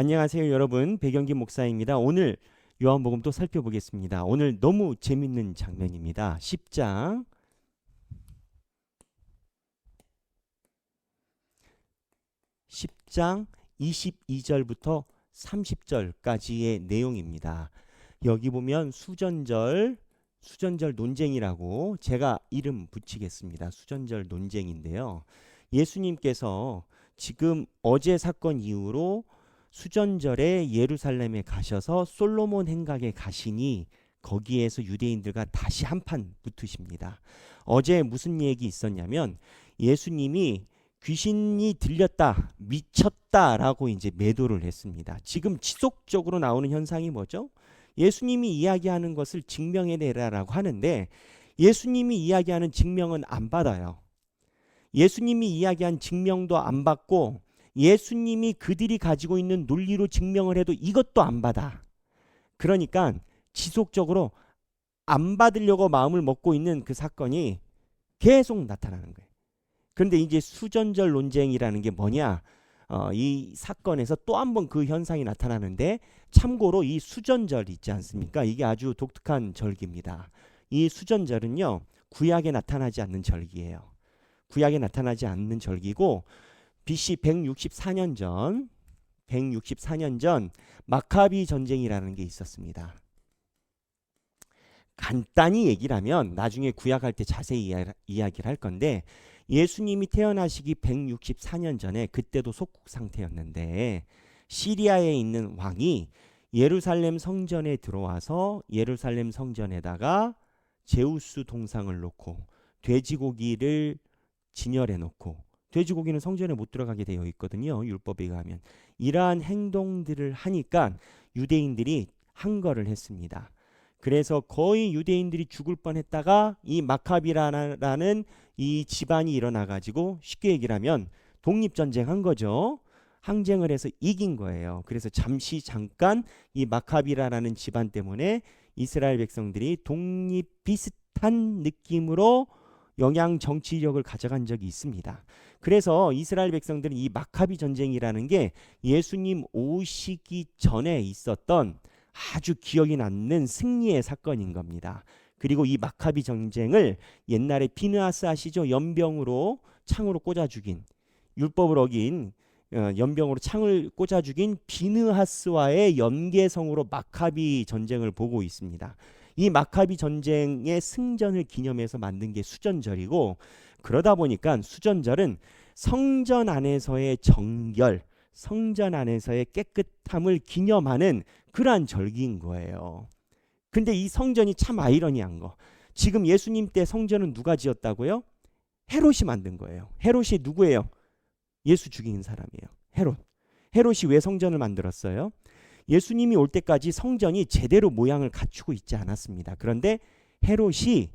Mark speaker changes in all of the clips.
Speaker 1: 안녕하세요, 여러분. 배경기 목사입니다. 오늘 요한복음 또 살펴보겠습니다. 오늘 너무 재밌는 장면입니다. 10장 10장 22절부터 30절까지의 내용입니다. 여기 보면 수전절 수전절 논쟁이라고 제가 이름 붙이겠습니다. 수전절 논쟁인데요. 예수님께서 지금 어제 사건 이후로 수전절에 예루살렘에 가셔서 솔로몬 행각에 가시니 거기에서 유대인들과 다시 한판 붙으십니다. 어제 무슨 얘기 있었냐면 예수님이 귀신이 들렸다, 미쳤다라고 이제 매도를 했습니다. 지금 지속적으로 나오는 현상이 뭐죠? 예수님이 이야기하는 것을 증명해내라라고 하는데 예수님이 이야기하는 증명은 안 받아요. 예수님이 이야기한 증명도 안 받고 예수님이 그들이 가지고 있는 논리로 증명을 해도 이것도 안 받아. 그러니까 지속적으로 안 받으려고 마음을 먹고 있는 그 사건이 계속 나타나는 거예요. 그런데 이제 수전절 논쟁이라는 게 뭐냐? 어, 이 사건에서 또 한 번 그 현상이 나타나는데 참고로 이 수전절 있지 않습니까? 이게 아주 독특한 절기입니다. 이 수전절은요 구약에 나타나지 않는 절기예요. 구약에 나타나지 않는 절기고 BC 164년 전 164년 전 마카비 전쟁이라는 게 있었습니다. 간단히 얘기를 하면 나중에 구약할 때 자세히 이야, 이야기를 할 건데 예수님이 태어나시기 164년 전에 그때도 속국 상태였는데 시리아에 있는 왕이 예루살렘 성전에 들어와서 예루살렘 성전에다가 제우스 동상을 놓고 돼지고기를 진열해 놓고 돼지고기는 성전에 못 들어가게 되어 있거든요. 율법에 의하면 이러한 행동들을 하니까 유대인들이 항거를 했습니다. 그래서 거의 유대인들이 죽을 뻔했다가 이 마카비라는 이 집안이 일어나 가지고 쉽게 얘기를 하면 독립 전쟁 한 거죠. 항쟁을 해서 이긴 거예요. 그래서 잠시 잠깐 이 마카비라라는 집안 때문에 이스라엘 백성들이 독립 비슷한 느낌으로 영향 정치력을 가져간 적이 있습니다. 그래서 이스라엘 백성들은 이 마카비 전쟁이라는 게 예수님 오시기 전에 있었던 아주 기억이 남는 승리의 사건인 겁니다. 그리고 이 마카비 전쟁을 옛날에 피느하스 아시죠? 연병으로 창으로 꽂아 죽인 율법을 어긴 어, 연병으로 창을 꽂아 죽인 비느하스와의 연계성으로 마카비 전쟁을 보고 있습니다. 이 마카비 전쟁의 승전을 기념해서 만든 게 수전절이고 그러다 보니까 수전절은 성전 안에서의 정결, 성전 안에서의 깨끗함을 기념하는 그러한 절기인 거예요. 근데 이 성전이 참 아이러니한 거. 지금 예수님 때 성전은 누가 지었다고요? 헤롯이 만든 거예요. 헤롯이 누구예요? 예수 죽인 사람이에요. 헤롯. 헤롯이 왜 성전을 만들었어요? 예수님이 올 때까지 성전이 제대로 모양을 갖추고 있지 않았습니다. 그런데 헤롯이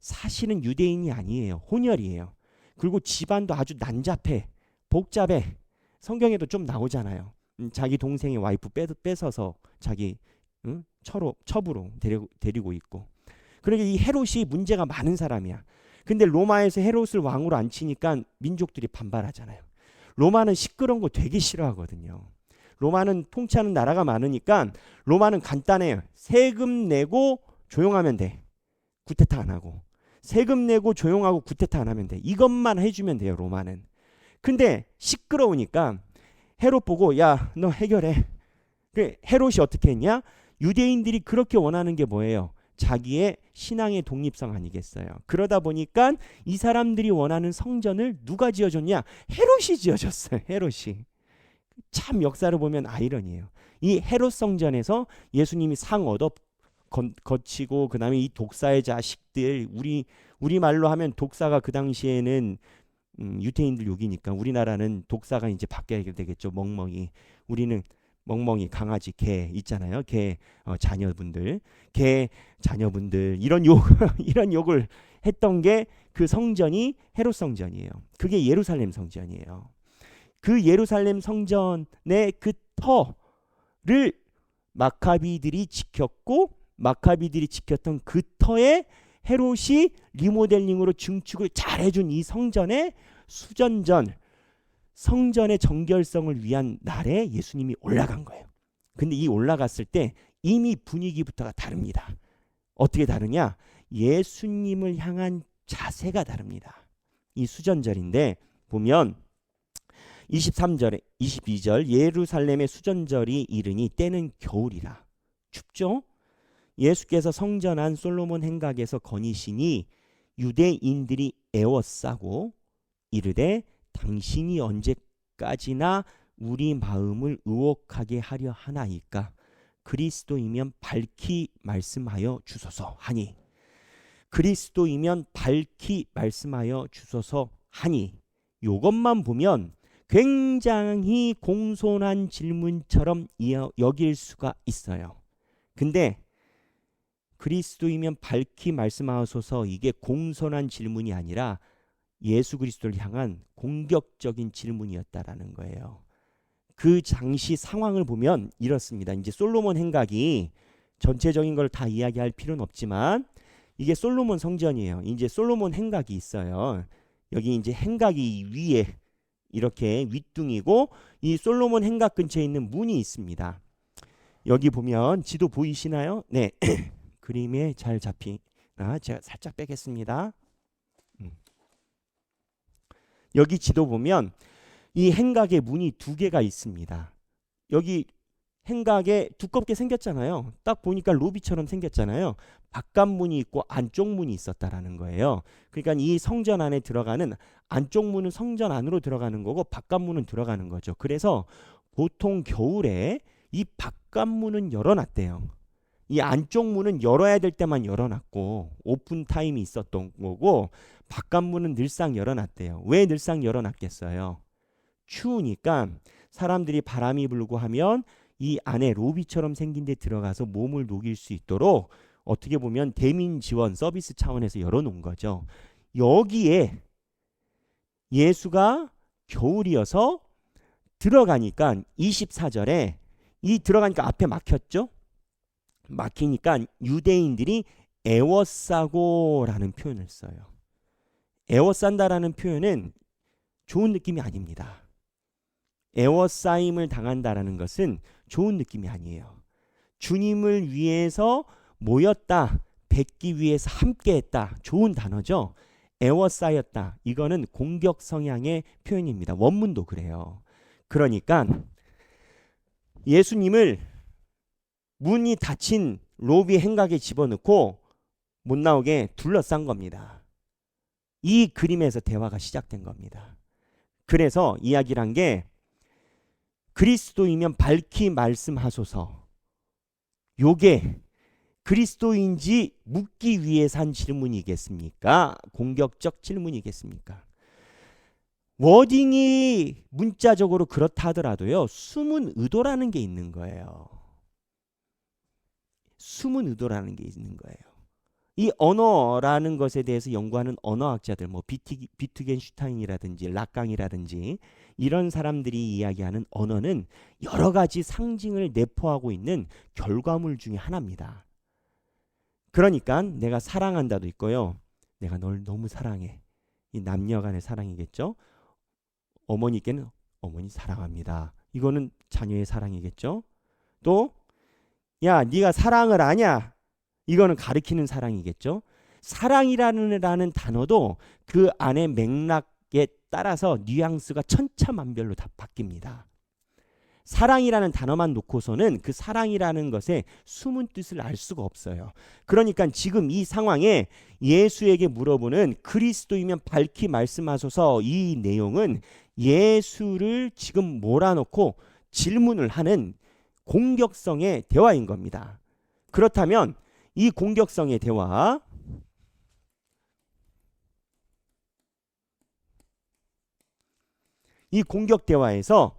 Speaker 1: 사실은 유대인이 아니에요. 혼혈이에요. 그리고 집안도 아주 난잡해, 복잡해. 성경에도 좀 나오잖아요. 음, 자기 동생의 와이프 뺏, 뺏어서 자기 응? 처로, 첩으로 데리고, 데리고 있고. 그러니까 이 헤롯이 문제가 많은 사람이야. 근데 로마에서 헤롯을 왕으로 앉히니까 민족들이 반발하잖아요. 로마는 시끄러운 거 되게 싫어하거든요. 로마는 통치하는 나라가 많으니까 로마는 간단해요. 세금 내고 조용하면 돼. 구테타 안 하고. 세금 내고 조용하고 구테타 안 하면 돼. 이것만 해주면 돼요. 로마는. 근데 시끄러우니까 헤롯 보고 야 너 해결해. 그 헤롯이 어떻게 했냐? 유대인들이 그렇게 원하는 게 뭐예요? 자기의 신앙의 독립성 아니겠어요. 그러다 보니까 이 사람들이 원하는 성전을 누가 지어줬냐? 헤롯이 지어줬어요. 헤롯이. 참 역사를 보면 아이러니해요. 이 헤롯 성전에서 예수님이 상 얻어 거치고 그다음에 이 독사의 자식들 우리 우리 말로 하면 독사가 그 당시에는 음, 유태인들 욕이니까 우리나라는 독사가 이제 바뀌어야 되겠죠. 멍멍이. 우리는 멍멍이 강아지 개 있잖아요. 개 어, 자녀분들, 개 자녀분들 이런 욕 이런 욕을 했던 게 그 성전이 헤롯 성전이에요. 그게 예루살렘 성전이에요. 그 예루살렘 성전의 그 터를 마카비들이 지켰고 마카비들이 지켰던 그 터에 헤롯이 리모델링으로 증축을 잘 해준 이 성전의 수전전 성전의 정결성을 위한 날에 예수님이 올라간 거예요. 근데 이 올라갔을 때 이미 분위기부터가 다릅니다. 어떻게 다르냐? 예수님을 향한 자세가 다릅니다. 이 수전절인데 보면 23절에 22절 예루살렘의 수전절이 이르니 때는 겨울이라. 춥죠? 예수께서 성전 안 솔로몬 행각에서 거니시니 유대인들이 애워싸고 이르되 당신이 언제까지나 우리 마음을 의혹하게 하려 하나이까? 그리스도이면 밝히 말씀하여 주소서 하니. 그리스도이면 밝히 말씀하여 주소서 하니. 요것만 보면 굉장히 공손한 질문처럼 여길 수가 있어요. 근데 그리스도이면 밝히 말씀하소서 이게 공손한 질문이 아니라 예수 그리스도를 향한 공격적인 질문이었다라는 거예요. 그 당시 상황을 보면 이렇습니다. 이제 솔로몬 행각이 전체적인 걸 다 이야기할 필요는 없지만 이게 솔로몬 성전이에요. 이제 솔로몬 행각이 있어요. 여기 이제 행각이 위에 이렇게 윗둥이고 이 솔로몬 행각 근처에 있는 문이 있습니다. 여기 보면 지도 보이시나요? 네. 그림에 잘 잡히나 제가 살짝 빼겠습니다. 음. 여기 지도 보면 이 행각의 문이 두 개가 있습니다. 여기 행각에 두껍게 생겼잖아요. 딱 보니까 로비처럼 생겼잖아요. 바깥 문이 있고 안쪽 문이 있었다라는 거예요. 그러니까 이 성전 안에 들어가는 안쪽 문은 성전 안으로 들어가는 거고 바깥 문은 들어가는 거죠. 그래서 보통 겨울에 이 바깥 문은 열어놨대요. 이 안쪽 문은 열어야 될 때만 열어놨고 오픈 타임이 있었던 거고 바깥 문은 늘상 열어놨대요. 왜 늘상 열어놨겠어요? 추우니까 사람들이 바람이 불고 하면 이 안에 로비처럼 생긴 데 들어가서 몸을 녹일 수 있도록 어떻게 보면 대민 지원 서비스 차원에서 열어놓은 거죠. 여기에 예수가 겨울이어서 들어가니까 24절에 이 들어가니까 앞에 막혔죠. 막히니까 유대인들이 애워싸고라는 표현을 써요. 애워싼다라는 표현은 좋은 느낌이 아닙니다. 애워싸임을 당한다라는 것은 좋은 느낌이 아니에요. 주님을 위해서 모였다, 뵙기 위해서 함께했다. 좋은 단어죠. 애워싸였다. 이거는 공격 성향의 표현입니다. 원문도 그래요. 그러니까 예수님을 문이 닫힌 로비 행각에 집어넣고 못 나오게 둘러싼 겁니다. 이 그림에서 대화가 시작된 겁니다. 그래서 이야기를 한게 그리스도이면 밝히 말씀하소서. 요게 그리스도인지 묻기 위해서 한 질문이겠습니까? 공격적 질문이겠습니까? 워딩이 문자적으로 그렇다 하더라도요. 숨은 의도라는 게 있는 거예요. 숨은 의도라는 게 있는 거예요. 이 언어라는 것에 대해서 연구하는 언어학자들 뭐 비티, 비트겐슈타인이라든지 락강이라든지 이런 사람들이 이야기하는 언어는 여러 가지 상징을 내포하고 있는 결과물 중에 하나입니다. 그러니까 내가 사랑한다도 있고요. 내가 널 너무 사랑해. 이 남녀 간의 사랑이겠죠. 어머니께는 어머니 사랑합니다. 이거는 자녀의 사랑이겠죠. 또 야, 네가 사랑을 아냐? 이거는 가리키는 사랑이겠죠. 사랑이라는 라는 단어도 그 안에 맥락에 따라서 뉘앙스가 천차만별로 다 바뀝니다. 사랑이라는 단어만 놓고서는 그 사랑이라는 것의 숨은 뜻을 알 수가 없어요. 그러니까 지금 이 상황에 예수에게 물어보는 그리스도이면 밝히 말씀하소서 이 내용은 예수를 지금 몰아놓고 질문을 하는 공격성의 대화인 겁니다. 그렇다면 이 공격성의 대화 이 공격 대화에서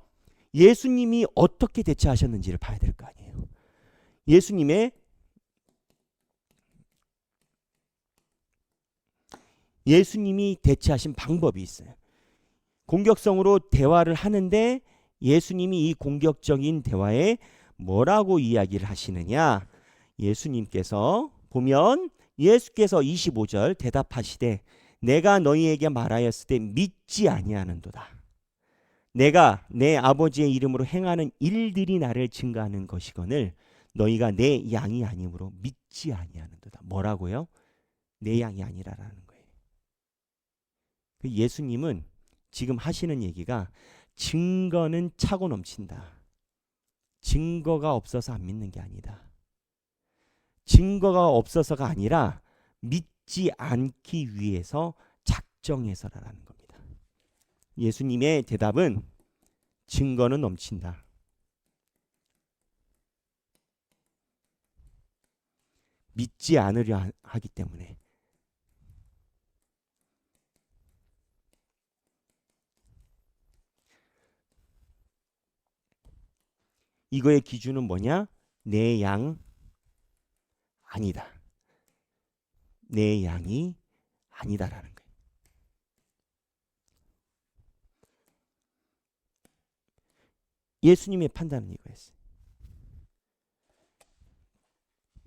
Speaker 1: 예수님이 어떻게 대처하셨는지를 봐야 될 거 아니에요. 예수님의 예수님이 대처하신 방법이 있어요. 공격성으로 대화를 하는데 예수님이 이 공격적인 대화에 뭐라고 이야기를 하시느냐? 예수님께서 보면 예수께서 25절 대답하시되 내가 너희에게 말하였을 때 믿지 아니하는도다. 내가 내 아버지의 이름으로 행하는 일들이 나를 증가하는 것이거늘 너희가 내 양이 아니므로 믿지 아니하는도다. 뭐라고요? 내 양이 아니라라는 거예요. 그 예수님은 지금 하시는 얘기가 증거는 차고 넘친다. 증거가 없어서 안 믿는 게 아니다. 증거가 없어서가 아니라 믿지 않기 위해서 작정해서라는 겁니다. 예수님의 대답은 증거는 넘친다. 믿지 않으려 하- 하기 때문에 이거의 기준은 뭐냐? 내 양 아니다. 내 양이 아니다라는 거예요. 예수님의 판단은 이거였어요.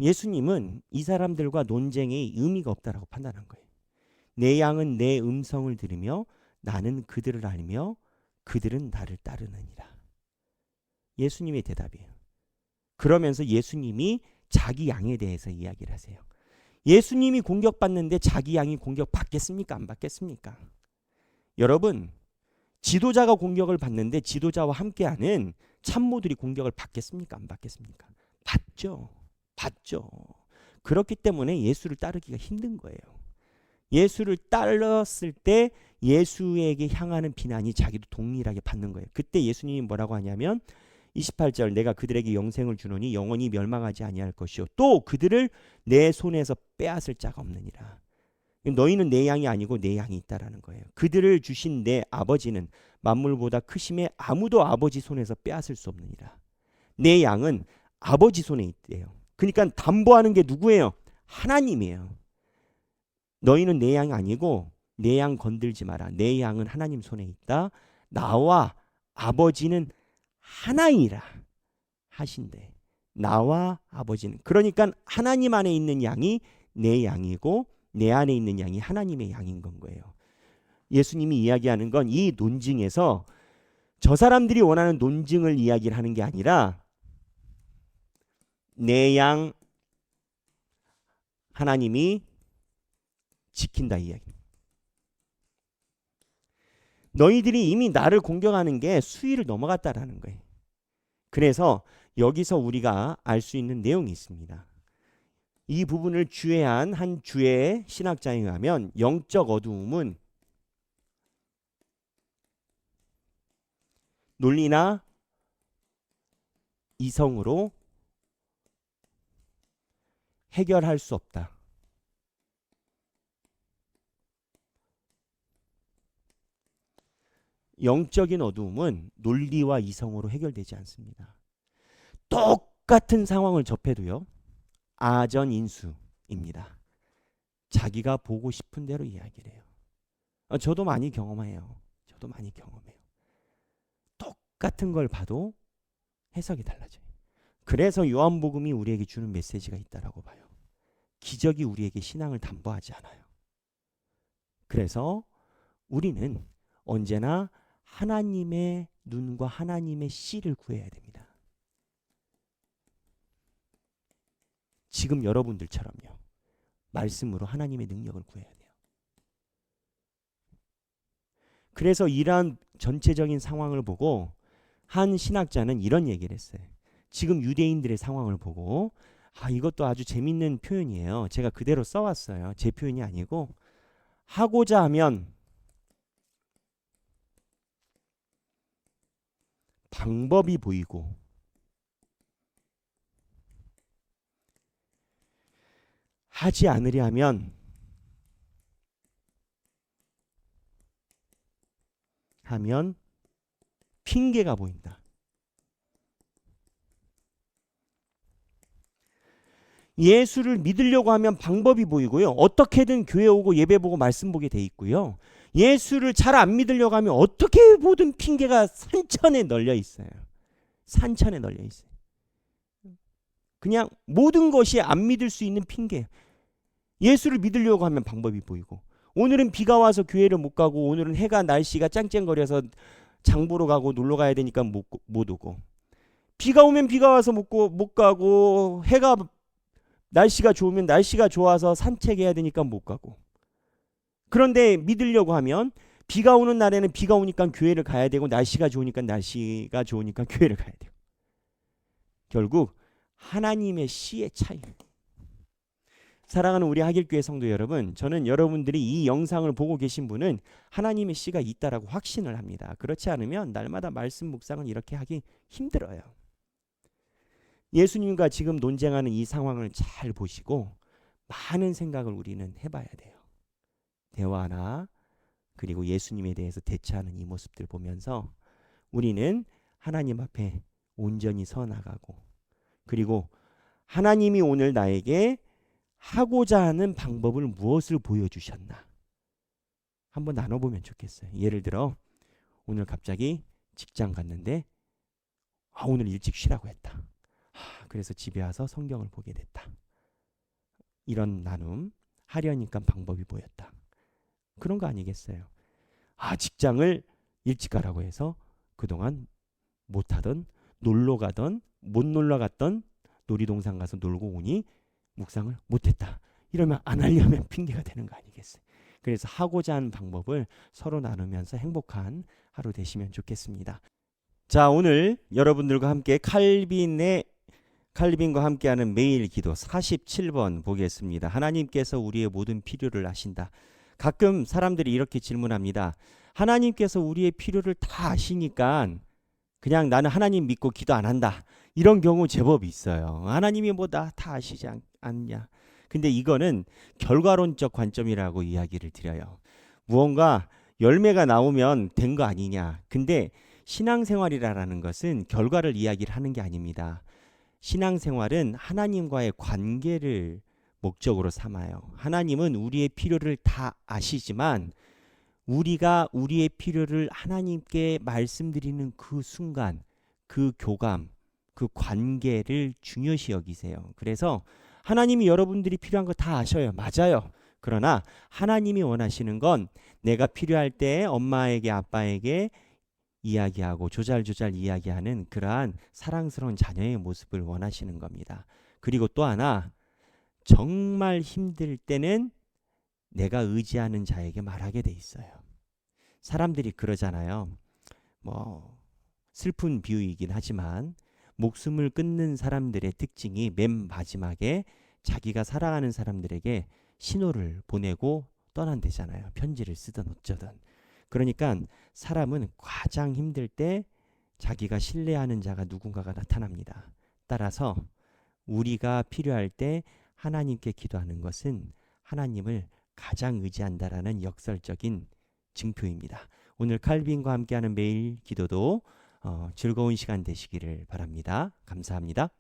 Speaker 1: 예수님은 이 사람들과 논쟁에 의미가 없다라고 판단한 거예요. 내 양은 내 음성을 들으며 나는 그들을 알며 그들은 나를 따르느니라. 예수님의 대답이에요. 그러면서 예수님이 자기 양에 대해서 이야기를 하세요. 예수님이 공격받는데 자기 양이 공격받겠습니까? 안 받겠습니까? 여러분, 지도자가 공격을 받는데 지도자와 함께하는 참모들이 공격을 받겠습니까? 안 받겠습니까? 받죠. 받죠. 그렇기 때문에 예수를 따르기가 힘든 거예요. 예수를 따랐을 때 예수에게 향하는 비난이 자기도 동일하게 받는 거예요. 그때 예수님이 뭐라고 하냐면 28절 내가 그들에게 영생을 주노니 영원히 멸망하지 아니할 것이요 또 그들을 내 손에서 빼앗을 자가 없느니라. 너희는 내 양이 아니고 내 양이 있다라는 거예요. 그들을 주신 내 아버지는 만물보다 크심에 아무도 아버지 손에서 빼앗을 수 없느니라. 내 양은 아버지 손에 있대요. 그러니까 담보하는 게 누구예요? 하나님이에요. 너희는 내 양이 아니고 내 양 건들지 마라. 내 양은 하나님 손에 있다. 나와 아버지는 하나이라 하신대. 나와 아버지는 그러니까 하나님 안에 있는 양이 내 양이고 내 안에 있는 양이 하나님의 양인 건 거예요. 예수님이 이야기하는 건 이 논증에서 저 사람들이 원하는 논증을 이야기를 하는 게 아니라 내 양 하나님이 지킨다 이야기. 너희들이 이미 나를 공격하는 게 수위를 넘어갔다라는 거예요. 그래서 여기서 우리가 알 수 있는 내용이 있습니다. 이 부분을 주해한 한 주의 신학자에 의하면 영적 어두움은 논리나 이성으로 해결할 수 없다. 영적인 어두움은 논리와 이성으로 해결되지 않습니다. 똑같은 상황을 접해도요. 아전인수입니다. 자기가 보고 싶은 대로 이야기를 해요. 어, 저도 많이 경험해요. 저도 많이 경험해요. 똑같은 걸 봐도 해석이 달라져요. 그래서 요한복음이 우리에게 주는 메시지가 있다라고 봐요. 기적이 우리에게 신앙을 담보하지 않아요. 그래서 우리는 언제나 하나님의 눈과 하나님의 씨를 구해야 됩니다. 지금 여러분들처럼요. 말씀으로 하나님의 능력을 구해야 돼요. 그래서 이러한 전체적인 상황을 보고 한 신학자는 이런 얘기를 했어요. 지금 유대인들의 상황을 보고 아 이것도 아주 재밌는 표현이에요. 제가 그대로 써왔어요. 제 표현이 아니고 하고자 하면 방법이 보이고 하지 않으려 하면 하면 핑계가 보인다. 예수를 믿으려고 하면 방법이 보이고요. 어떻게든 교회 오고 예배 보고 말씀 보게 돼 있고요. 예수를 잘 안 믿으려고 하면 어떻게 보든 핑계가 산천에 널려 있어요. 산천에 널려 있어요. 그냥 모든 것이 안 믿을 수 있는 핑계. 예수를 믿으려고 하면 방법이 보이고 오늘은 비가 와서 교회를 못 가고 오늘은 해가 날씨가 짱짱거려서 장 보러 가고 놀러 가야 되니까 못, 못 오고 비가 오면 비가 와서 못, 고, 못 가고 해가 날씨가 좋으면 날씨가 좋아서 산책해야 되니까 못 가고 그런데 믿으려고 하면 비가 오는 날에는 비가 오니까 교회를 가야 되고 날씨가 좋으니까 날씨가 좋으니까 교회를 가야 돼요. 결국 하나님의 시의 차이. 사랑하는 우리 하길교회 성도 여러분, 저는 여러분들이 이 영상을 보고 계신 분은 하나님의 씨가 있다라고 확신을 합니다. 그렇지 않으면 날마다 말씀 묵상을 이렇게 하기 힘들어요. 예수님과 지금 논쟁하는 이 상황을 잘 보시고 많은 생각을 우리는 해봐야 돼요. 대화나 그리고 예수님에 대해서 대처하는 이 모습들 보면서 우리는 하나님 앞에 온전히 서 나가고 그리고 하나님이 오늘 나에게 하고자 하는 방법을 무엇을 보여주셨나 한번 나눠보면 좋겠어요. 예를 들어 오늘 갑자기 직장 갔는데 아, 오늘 일찍 쉬라고 했다. 아, 그래서 집에 와서 성경을 보게 됐다. 이런 나눔 하려니까 방법이 보였다. 그런 거 아니겠어요? 아 직장을 일찍 가라고 해서 그동안 못하던 놀러 가던 못 놀러 갔던 놀이동산 가서 놀고 오니 묵상을 못했다. 이러면 안 하려면 핑계가 되는 거 아니겠어요? 그래서 하고자 하는 방법을 서로 나누면서 행복한 하루 되시면 좋겠습니다. 자 오늘 여러분들과 함께 칼빈의 칼빈과 함께하는 매일 기도 47번 보겠습니다. 하나님께서 우리의 모든 필요를 아신다. 가끔 사람들이 이렇게 질문합니다. 하나님께서 우리의 필요를 다 아시니까 그냥 나는 하나님 믿고 기도 안 한다. 이런 경우 제법 있어요. 하나님이 뭐 다 다 아시지 않, 않냐. 근데 이거는 결과론적 관점이라고 이야기를 드려요. 무언가 열매가 나오면 된 거 아니냐. 근데 신앙생활이라는 것은 결과를 이야기를 하는 게 아닙니다. 신앙생활은 하나님과의 관계를 목적으로 삼아요. 하나님은 우리의 필요를 다 아시지만 우리가 우리의 필요를 하나님께 말씀드리는 그 순간, 그 교감, 그 관계를 중요시 여기세요. 그래서 하나님이 여러분들이 필요한 거 다 아셔요. 맞아요. 그러나 하나님이 원하시는 건 내가 필요할 때 엄마에게 아빠에게 이야기하고 조잘조잘 이야기하는 그러한 사랑스러운 자녀의 모습을 원하시는 겁니다. 그리고 또 하나 정말 힘들 때는 내가 의지하는 자에게 말하게 돼 있어요. 사람들이 그러잖아요. 뭐 슬픈 비유이긴 하지만 목숨을 끊는 사람들의 특징이 맨 마지막에 자기가 사랑하는 사람들에게 신호를 보내고 떠난대잖아요. 편지를 쓰든 어쩌든. 그러니까 사람은 가장 힘들 때 자기가 신뢰하는 자가 누군가가 나타납니다. 따라서 우리가 필요할 때 하나님께 기도하는 것은 하나님을 가장 의지한다라는 역설적인 증표입니다. 오늘 칼빈과 함께하는 매일 기도도 어, 즐거운 시간 되시기를 바랍니다. 감사합니다.